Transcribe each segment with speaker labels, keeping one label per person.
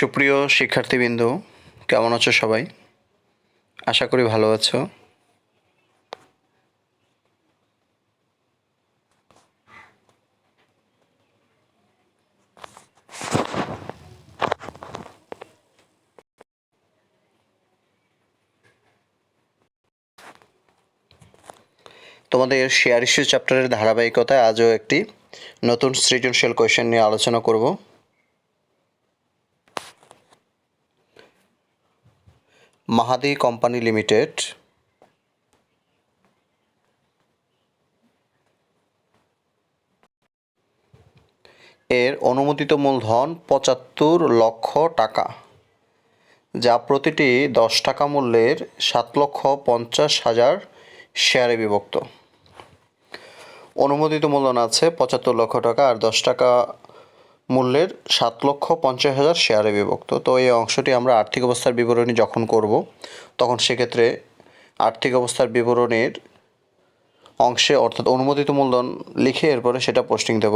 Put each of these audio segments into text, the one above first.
Speaker 1: সুপ্রিয় শিক্ষার্থীবৃন্দ, কেমন আছো সবাই? আশা করি ভালো আছো। তোমাদের শেয়ার ইস্যু চ্যাপ্টারের ধারাবাহিকতায় আজও একটি নতুন সৃজনশীল কোয়েশ্চেন নিয়ে আলোচনা করব। Mahadi company limited. এর অনুমোদিত মূলধন পঁচাত্তর লক্ষ টাকা, যা প্রতিটি দশ টাকা মূল্যের সাত লক্ষ পঞ্চাশ হাজার শেয়ারে বিভক্ত। অনুমোদিত মূলধন আছে পঁচাত্তর লক্ষ টাকা আর দশ টাকা মূল্যের সাত লক্ষ পঞ্চাশ হাজার শেয়ারে বিভক্ত। তো এই অংশটি আমরা আর্থিক অবস্থার বিবরণী যখন করব, তখন সেক্ষেত্রে আর্থিক অবস্থার বিবরণীর অংশে অর্থাৎ অনুমোদিত মূলধন লিখে এরপরে সেটা পোস্টিং দেব।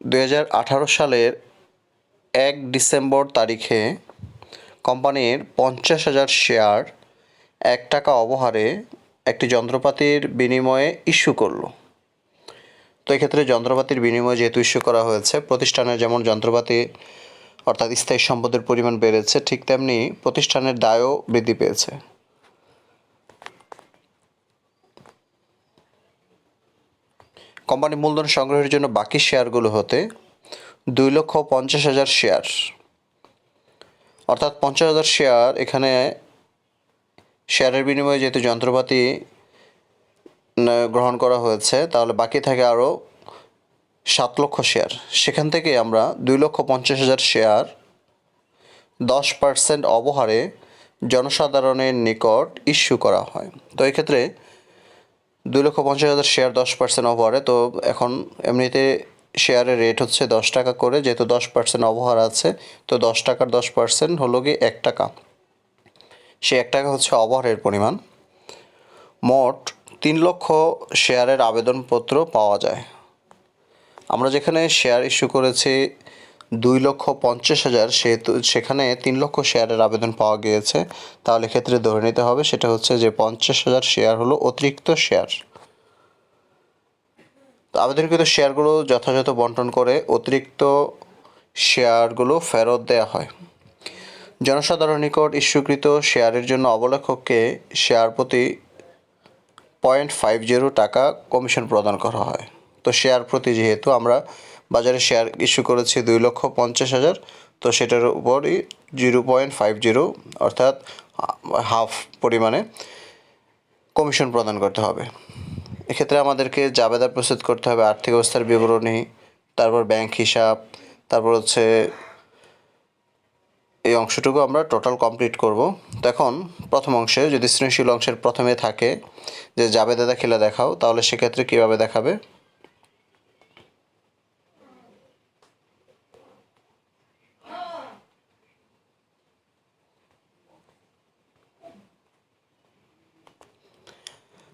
Speaker 1: দুই হাজার আঠারো সালের এক ডিসেম্বর তারিখে কোম্পানির পঞ্চাশ হাজার শেয়ার এক টাকা অবহারে একটি যন্ত্রপাতির বিনিময়ে ইস্যু করল। তো এক্ষেত্রে যন্ত্রপাতির বিনিময়ে যেহেতু ইস্যু করা হয়েছে, প্রতিষ্ঠানের যেমন যন্ত্রপাতি অর্থাৎ স্থায়ী সম্পদের পরিমাণ বেড়েছে, ঠিক তেমনি প্রতিষ্ঠানের দায়ও বৃদ্ধি পেয়েছে। কোম্পানি মূলধন সংগ্রহের জন্য বাকি শেয়ারগুলো হতে দুই লক্ষ পঞ্চাশ হাজার শেয়ার। অর্থাৎ পঞ্চাশ হাজার শেয়ার এখানে শেয়ারের বিনিময়ে যেহেতু যন্ত্রপাতি গ্রহণ করা হয়েছে, তাহলে বাকি থাকে আরও সাত লক্ষ শেয়ার। সেখান থেকে আমরা দুই লক্ষ পঞ্চাশ হাজার শেয়ার দশ পার্সেন্ট অবহারে জনসাধারণের নিকট ইস্যু করা হয়। তো এক্ষেত্রে দুই লক্ষ পঞ্চাশ হাজার শেয়ার দশ পার্সেন্ট অবহারে, তো এখন এমনিতে শেয়ারের রেট হচ্ছে দশ টাকা করে, যেহেতু দশ পার্সেন্ট অবহার আছে, তো দশ টাকার দশ পার্সেন্ট হলো গিয়ে এক টাকা। সে এক টাকা হচ্ছে অবহারের পরিমাণ। মোট তিন লক্ষ শেয়ারের আবেদনপত্র পাওয়া যায়। আমরা যেখানে শেয়ার ইস্যু করেছি, দুই লক্ষ পঞ্চাশ হাজার সেহেতু সেখানে তিন লক্ষ শেয়ারের আবেদন পাওয়া গিয়েছে। তাহলে ক্ষেত্রে ধরে নিতে হবে সেটা হচ্ছে যে পঞ্চাশ হাজার শেয়ার হলো অতিরিক্ত শেয়ার। আবেদনকৃত শেয়ারগুলো যথাযথ বন্টন করে অতিরিক্ত শেয়ারগুলো ফেরত দেওয়া হয়। জনসাধারণ নিকট ইস্যুকৃত শেয়ারের জন্য অবলেখককে শেয়ার প্রতি পয়েন্ট ফাইভ জিরো টাকা কমিশন প্রদান করা হয়। তো শেয়ার প্রতি যেহেতু আমরা বাজারে শেয়ার ইস্যু করেছি দুই লক্ষ পঞ্চাশ হাজার, তো সেটার উপরই জিরো পয়েন্ট ফাইভ জিরো অর্থাৎ হাফ পরিমাণে কমিশন প্রদান করতে হবে। এক্ষেত্রে আমাদেরকে জাবেদা প্রস্তুত করতে হবে, আর্থিক অবস্থার বিবরণী, তারপর ব্যাংক হিসাব, তারপর হচ্ছে এই অংশটুকু আমরা টোটাল কমপ্লিট করব। তো এখন প্রথম অংশে যদি সৃজনশীল অংশের প্রথমে থাকে যে জাবেদা দেখিলা দেখাও, তাহলে সেক্ষেত্রে কীভাবে দেখাবে?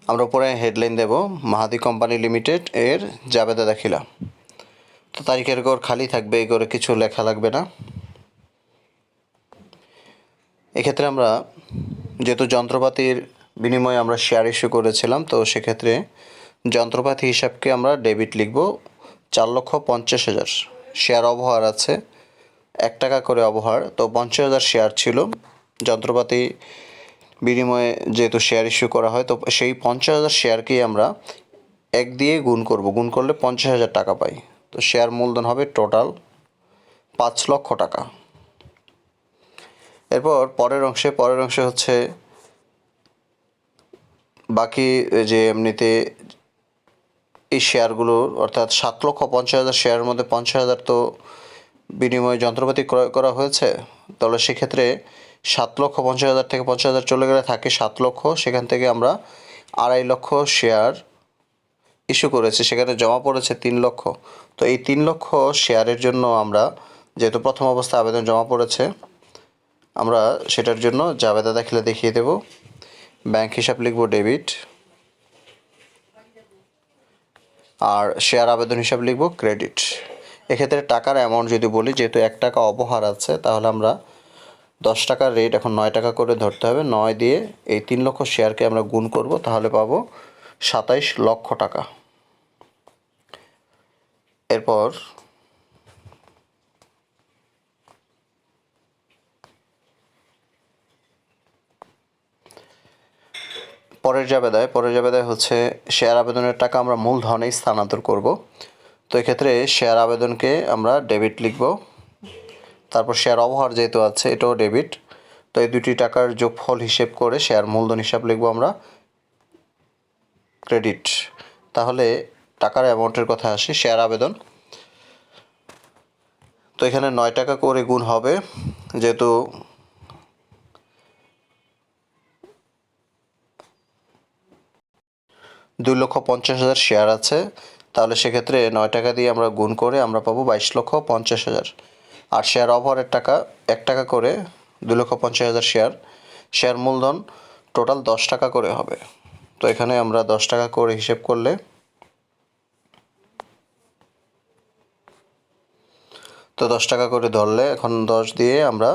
Speaker 1: আমরা উপরে হেডলাইন দেব, মাহাদি কোম্পানি লিমিটেড এর জাবেদা দাখিলা তো তারিখের ঘর খালি থাকবে, এই করে কিছু লেখা লাগবে না। এক্ষেত্রে আমরা যেহেতু যন্ত্রপাতির বিনিময়ে আমরা শেয়ার ইস্যু করেছিলাম, তো সেক্ষেত্রে যন্ত্রপাতি হিসাবকে আমরা ডেবিট লিখব চার লক্ষ পঞ্চাশ হাজার। শেয়ার অবহার আছে, এক টাকা করে অবহার। তো পঞ্চাশ হাজার শেয়ার ছিল, যন্ত্রপাতি বিনিময়ে যেহেতু শেয়ার ইস্যু করা হয়, তো সেই পঞ্চাশ হাজার শেয়ারকেই আমরা এক দিয়ে গুণ করব। গুণ করলে পঞ্চাশ হাজার টাকা পাই। তো শেয়ার মূলধন হবে টোটাল পাঁচ লক্ষ টাকা। এরপর পরের অংশে পরের অংশে হচ্ছে বাকি যে এমনিতে এই শেয়ারগুলো, অর্থাৎ সাত লক্ষ পঞ্চাশ হাজার শেয়ারের মধ্যে পঞ্চাশ হাজার তো বিনিময়ে যন্ত্রপাতি ক্রয় করা হয়েছে, তাহলে সেক্ষেত্রে সাত লক্ষ পঞ্চাশ হাজার থেকে পঞ্চাশ হাজার চলে গেলে থাকে সাত লক্ষ, সেখান থেকে আমরা আড়াই লক্ষ শেয়ার ইস্যু করেছে, সেখানে জমা পড়েছে তিন লক্ষ। তো এই তিন লক্ষ শেয়ারের জন্য আমরা যেহেতু প্রথম অবস্থায় আবেদন জমা পড়েছে আমরা সেটার জন্য জাবেদা দাখিলা দেখিয়ে দেব। ব্যাংক হিসাব লিখব ডেবিট। আর শেয়ার আবেদন হিসাব লিখব ক্রেডিট। এক্ষেত্রে টাকার অ্যামাউন্ট যদি বলি, যেহেতু এক টাকা অবহার আছে, তাহলে আমরা দশ টাকার রেট এখন নয় টাকা করে ধরতে হবে। নয় দিয়ে এই তিন লক্ষ শেয়ারকে আমরা গুণ করব, তাহলে পাবো সাতাইশ লক্ষ টাকা। এরপর পরের জাবেদায় পরের জাবেদায় হচ্ছে শেয়ার আবেদনের টাকা আমরা মূলধনেই স্থানান্তর করব। তো এক্ষেত্রে শেয়ার আবেদনকে আমরা ডেবিট লিখব। তারপর শেয়ার অবহার যেহেতু আছে, এটাও ডেবিট। তো এই দুটি টাকার যোগফল হিসেব করে শেয়ার মূলধন হিসাব লিখব আমরা। ক্রেডিট। তাহলে টাকার অ্যামাউন্টের কথা আসি, শেয়ার আবেদন। তো এখানে নয় টাকা করে গুণ হবে, যেহেতু দুই লক্ষ পঞ্চাশ হাজার শেয়ার আছে। তাহলে সেক্ষেত্রে নয় টাকা দিয়ে আমরা গুণ করে আমরা পাবো বাইশ লক্ষ পঞ্চাশ হাজার। আর শেয়ার অফারের টাকা, এক টাকা করে দুই লক্ষ পঞ্চাশ হাজার শেয়ার শেয়ার মূলধন টোটাল দশ টাকা করে হবে। তো এখানে আমরা দশ টাকা করে হিসেব করলে তো দশ টাকা করে ধরলে এখন দশ দিয়ে আমরা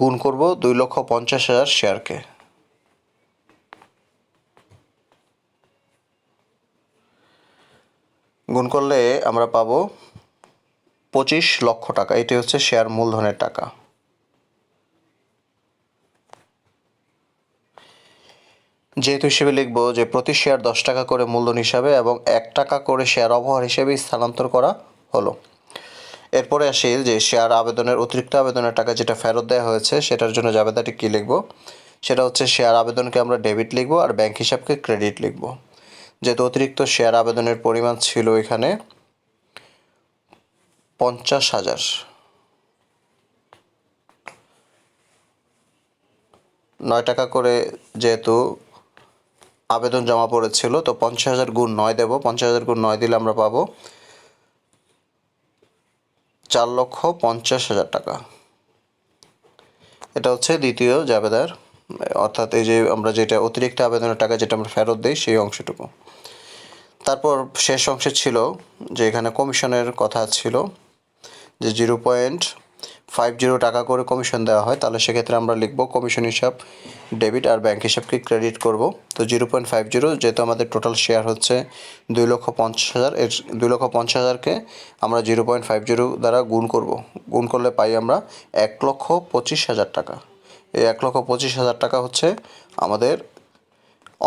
Speaker 1: গুণ করব দুই লক্ষ পঞ্চাশ হাজার শেয়ারকে গুণ করলে আমরা পাবো পঁচিশ লক্ষ টাকা। এটি হচ্ছে শেয়ার মূলধনের টাকা। যেহেতু হিসেবে লিখব যে প্রতি শেয়ার দশ টাকা করে মূলধন হিসাবে এবং এক টাকা করে শেয়ার অবহার হিসেবে স্থানান্তর করা হলো। এরপরে আসি যে শেয়ার আবেদনের অতিরিক্ত আবেদনের টাকা যেটা ফেরত দেওয়া হয়েছে, সেটার জন্য জাবেদাটি কী লিখব? সেটা হচ্ছে শেয়ার আবেদনকে আমরা ডেবিট লিখব আর ব্যাংক হিসাবকে ক্রেডিট লিখব। যেহেতু অতিরিক্ত শেয়ার আবেদনের পরিমাণ ছিল এখানে পঞ্চাশ হাজার। নয় টাকা করে যেহেতু আবেদন জমা পড়েছিল, তো পঞ্চাশ হাজার গুণ নয় দেবো। পঞ্চাশ হাজার গুণ নয় দিলে আমরা পাবো চার লক্ষ পঞ্চাশ হাজার টাকা। এটা হচ্ছে দ্বিতীয় জাবেদার, অর্থাৎ এই যে আমরা যেটা অতিরিক্ত আবেদনের টাকা যেটা আমরা ফেরত দিই, সেই অংশটুকু। তারপর শেষ অংশে ছিল যে এখানে কমিশনের কথা ছিল, যে জিরো পয়েন্ট ফাইভ জিরো টাকা করে কমিশন দেওয়া হয়, তাহলে সেক্ষেত্রে আমরা লিখব কমিশন হিসাব, ডেবিট আর ব্যাংক হিসাবকে ক্রেডিট করব। তো জিরো পয়েন্ট ফাইভ জিরো যেহেতু আমাদের টোটাল শেয়ার হচ্ছে দুই লক্ষ পঞ্চাশ হাজার, এর দুই লক্ষ পঞ্চাশ হাজারকে আমরা জিরো পয়েন্ট ফাইভ জিরো দ্বারা গুণ করব। গুণ করলে পাই আমরা এক লক্ষ পঁচিশ হাজার টাকা। এই এক লক্ষ পঁচিশ হাজার টাকা হচ্ছে আমাদের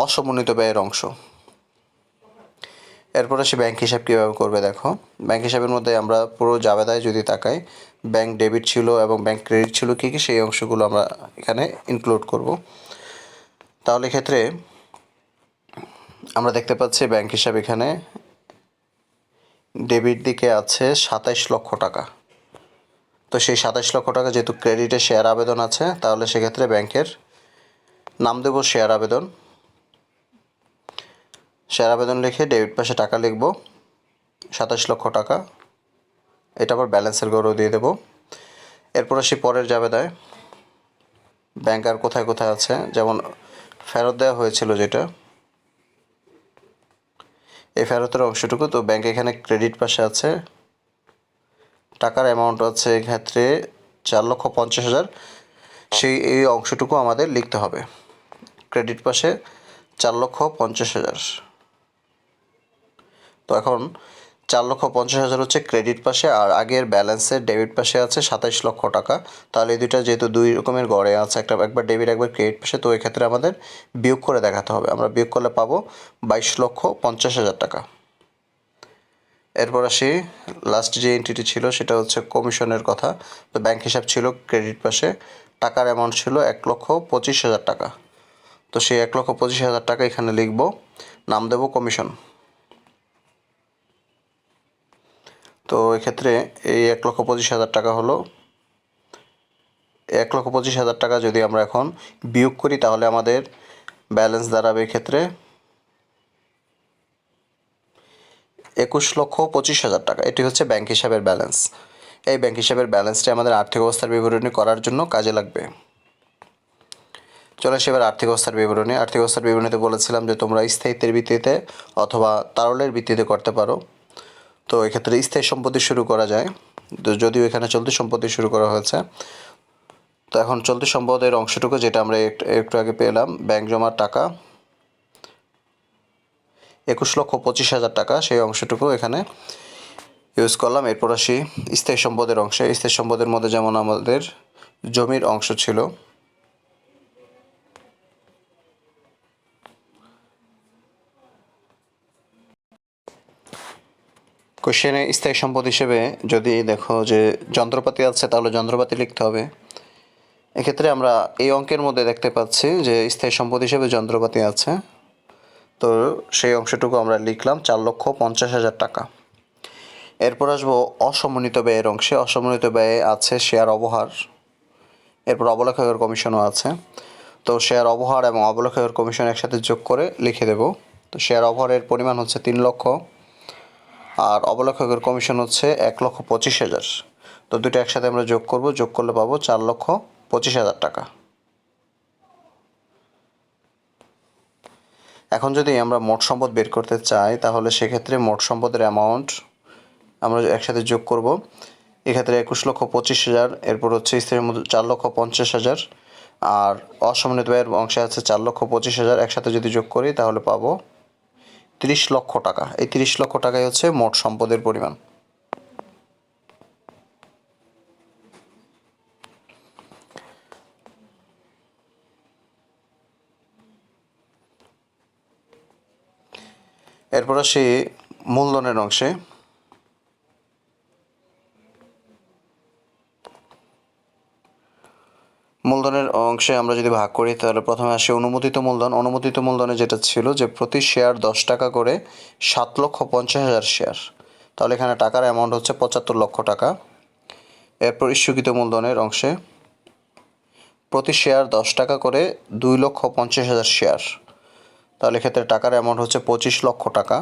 Speaker 1: অসমন্বিত ব্যয়ের অংশ। এরপরে সে ব্যাংক হিসাব কীভাবে করবে দেখো। ব্যাংক হিসাবের মধ্যে আমরা পুরো জাবেদায় যদি তাকাই ব্যাংক ডেবিট ছিল এবং ব্যাংক ক্রেডিট ছিল কী কী, সেই অংশগুলো আমরা এখানে ইনক্লুড করব। তাহলে ক্ষেত্রে আমরা দেখতে পাচ্ছি ব্যাংক হিসাব এখানে ডেবিট দিকে আছে সাতাইশ লক্ষ টাকা। তো সেই সাতাইশ লক্ষ টাকা যেহেতু ক্রেডিটে শেয়ার আবেদন আছে, তাহলে সেক্ষেত্রে ব্যাংকের নাম দেব শেয়ার আবেদন। শেয়ার আবেদন লিখে ডেবিট পাশে টাকা লিখব, সাতাশ লক্ষ টাকা। এটা আবার ব্যালেন্সের গড়ও দিয়ে দেবো। এরপর আসি পরের যাবে দেয় ব্যাংক আর কোথায় কোথায় আছে? যেমন ফেরত দেওয়া হয়েছিল যেটা। এই ফেরতের অংশটুকু তো ব্যাংক এখানে ক্রেডিট পাশে আছে। টাকার অ্যামাউন্ট আছে এক্ষেত্রে চার লক্ষ পঞ্চাশ হাজার। সেই এই অংশটুকু আমাদের লিখতে হবে। ক্রেডিট পাশে চার লক্ষ পঞ্চাশ হাজার। তো এখন চার লক্ষ পঞ্চাশ হাজার হচ্ছে ক্রেডিট পাশে, আর আগের ব্যালেন্সের ডেবিট পাশে আছে সাতাইশ লক্ষ টাকা। তাহলে এই দুইটা যেহেতু দুই রকমের গড়ে আছে, একটা একবার ডেবিট একবার ক্রেডিট পাশে, তো এক্ষেত্রে আমাদের বিয়োগ করে দেখাতে হবে। আমরা বিয়োগ করলে পাবো বাইশ লক্ষ পঞ্চাশ হাজার টাকা। এরপর আসি লাস্ট যে এন্ট্রিটি ছিল সেটা হচ্ছে কমিশনের কথা। তো ব্যাংক হিসাব ছিল ক্রেডিট পাশে, টাকার অ্যামাউন্ট ছিল এক লক্ষ পঁচিশ হাজার টাকা। তো সেই এক লক্ষ পঁচিশ হাজার টাকা এখানে লিখব, নাম দেব কমিশন। তো এক্ষেত্রে এই এক লক্ষ পঁচিশ হাজার টাকা হলো। এক লক্ষ পঁচিশ হাজার টাকা যদি আমরা এখন বিয়োগ করি, তাহলে আমাদের ব্যালেন্স দাঁড়াবে এক্ষেত্রে একুশ লক্ষ পঁচিশ হাজার টাকা। এটি হচ্ছে ব্যাংক হিসাবের ব্যালেন্স। এই ব্যাংক হিসাবের ব্যালেন্সটি আমাদের আর্থিক অবস্থার বিবরণী করার জন্য কাজে লাগবে। চলে আসি এবার আর্থিক অবস্থার বিবরণী। আর্থিক অবস্থার বিবরণীতে বলেছিলাম যে তোমরা স্থায়িত্বের ভিত্তিতে অথবা তারলের ভিত্তিতে করতে পারো। তো এক্ষেত্রে স্থায়ী সম্পত্তি শুরু করা যায়। তো যদিও এখানে চলতি সম্পত্তি শুরু করা হয়েছে, তো এখন চলতি সম্পদের অংশটুকু যেটা আমরা একটু আগে পেলাম, ব্যাংক জমার টাকা, একুশ লক্ষ পঁচিশ হাজার টাকা, সেই অংশটুকু এখানে ইউজ করলাম। এরপর আসি স্থায়ী সম্পদের অংশে। স্থায়ী সম্পদের মধ্যে যেমন আমাদের জমির অংশ ছিল কোশ্চেনে স্থায়ী সম্পদ হিসেবে যদি দেখো যে যন্ত্রপাতি আছে, তাহলে যন্ত্রপাতি লিখতে হবে। এক্ষেত্রে আমরা এই অঙ্কের মধ্যে দেখতে পাচ্ছি যে স্থায়ী সম্পদ হিসেবে যন্ত্রপাতি আছে। তো সেই অংশটুকু আমরা লিখলাম চার লক্ষ পঞ্চাশ হাজার টাকা। এরপর আসব অসমন্বিত ব্যয়ের অংশে। অসমন্বিত ব্যয়ে আছে শেয়ার অবহার। এরপর অবলেখকের কমিশনও আছে। তো শেয়ার অবহার এবং অবলেখকের কমিশন একসাথে যোগ করে লিখে দেব। তো শেয়ার অবহারের পরিমাণ হচ্ছে তিন লক্ষ। আর অবলেখকের কমিশন হচ্ছে এক লক্ষ পঁচিশ হাজার। তো দুটো একসাথে আমরা যোগ করব, যোগ করলে পাবো চার লক্ষ পঁচিশ হাজার টাকা। এখন যদি আমরা মোট সম্পদ বের করতে চাই, তাহলে সেক্ষেত্রে মোট সম্পদের অ্যামাউন্ট আমরা একসাথে যোগ করব। এক্ষেত্রে একুশ লক্ষ পঁচিশ হাজার, এরপর হচ্ছে স্ত্রীর মধ্যে চার লক্ষ পঞ্চাশ হাজার, আর অসমন্বিত ব্যয়ের অংশে আছে চার লক্ষ পঁচিশ হাজার। একসাথে যদি যোগ করি, তাহলে পাবো তিরিশ লক্ষ টাকা। এই তিরিশ লক্ষ টাকাই হচ্ছে মোট সম্পদের পরিমাণ। এরপর আসি মূলধনের অংশে মূলধনের অংশে আমরা যদি ভাগ করি, তাহলে প্রথমে আসে অনুমোদিত মূলধন। অনুমোদিত মূলধনে যেটা ছিল যে প্রতি শেয়ার দশ টাকা করে সাত লক্ষ পঞ্চাশ হাজার শেয়ার তাহলে এখানে টাকার অ্যামাউন্ট হচ্ছে পঁচাত্তর লক্ষ টাকা। এরপর ইস্যুকৃত মূলধনের অংশে প্রতি শেয়ার দশ টাকা করে দুই লক্ষ পঞ্চাশ হাজার শেয়ার তাহলে এক্ষেত্রে টাকার অ্যামাউন্ট হচ্ছে পঁচিশ লক্ষ টাকা।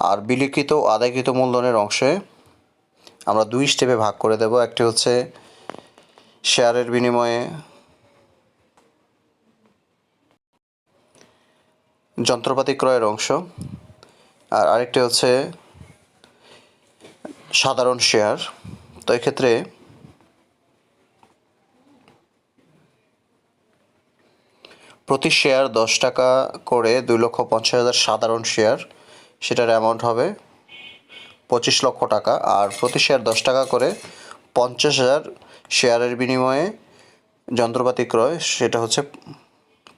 Speaker 1: আর বিলিখিত আদায়কৃত মূলধনের অংশে আমরা দুই স্টেপে ভাগ করে দেব। একটি হচ্ছে শেয়ারের বিনিময়ে যন্ত্রপাতি ক্রয়ের অংশ। আর আরেকটি হচ্ছে সাধারণ শেয়ার। তো এক্ষেত্রে প্রতি শেয়ার দশ টাকা করে দুই লক্ষ পঞ্চাশ হাজার সাধারণ শেয়ার। সেটার অ্যামাউন্ট হবে পঁচিশ লক্ষ টাকা। আর প্রতি শেয়ার দশ টাকা করে পঞ্চাশ হাজার শেয়ারের বিনিময়ে যন্ত্রপাতি ক্রয়, সেটা হচ্ছে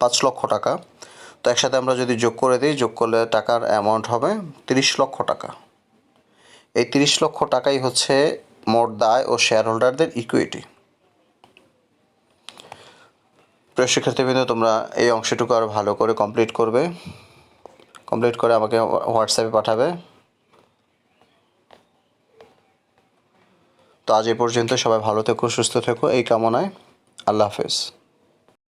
Speaker 1: পাঁচ লক্ষ টাকা। তো একসাথে আমরা যদি যোগ করে দিই, যোগ করলে টাকার অ্যামাউন্ট হবে তিরিশ লক্ষ টাকা। এই তিরিশ লক্ষ টাকাই হচ্ছে মোট দায় ও শেয়ার হোল্ডারদের ইকুইটি প্রিয় শিক্ষার্থীবৃন্দ, তোমরা এই অংশটুকু আরও ভালো করে কমপ্লিট করবে। কমপ্লিট করে আমাকে হোয়াটসঅ্যাপে পাঠাবে। তো আজ এই পর্যন্ত সবাই ভালো থেকো, সুস্থ থেকো, এই কামনায় আল্লাহ হাফেজ।